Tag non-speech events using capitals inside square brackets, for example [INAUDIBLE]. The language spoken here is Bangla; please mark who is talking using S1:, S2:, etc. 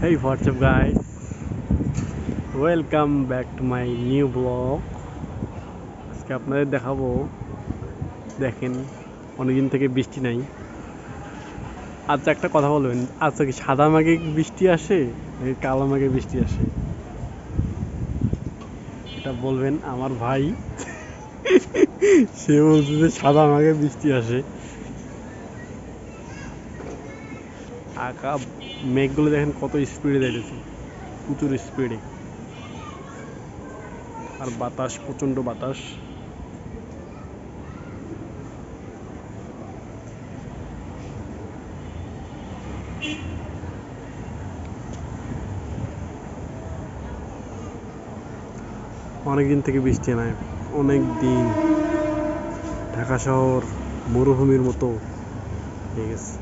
S1: Hey, what's up, guys? Welcome back to my new blog আজকে আপনাদের দেখাবো। দেখেন অনেকদিন থেকে বৃষ্টি নাই। আচ্ছা একটা কথা বলবেন। আচ্ছা কি সাদা মাগে বৃষ্টি আসে নাকি কালো মাগে বৃষ্টি আসে? এটা বলবেন আমার ভাই। [LAUGHS] সে বলছে যে সাদা মাগে বৃষ্টি আসে। আঁকা মেঘগুলো দেখেন কত স্পিডে যাইতেছে। প্রচুর স্পিডে আর বাতাস, প্রচণ্ড বাতাস। অনেক দিন থেকে বৃষ্টি নাই। অনেক দিন ঢাকা শহর মরুভূমির মতো হয়ে গেছে।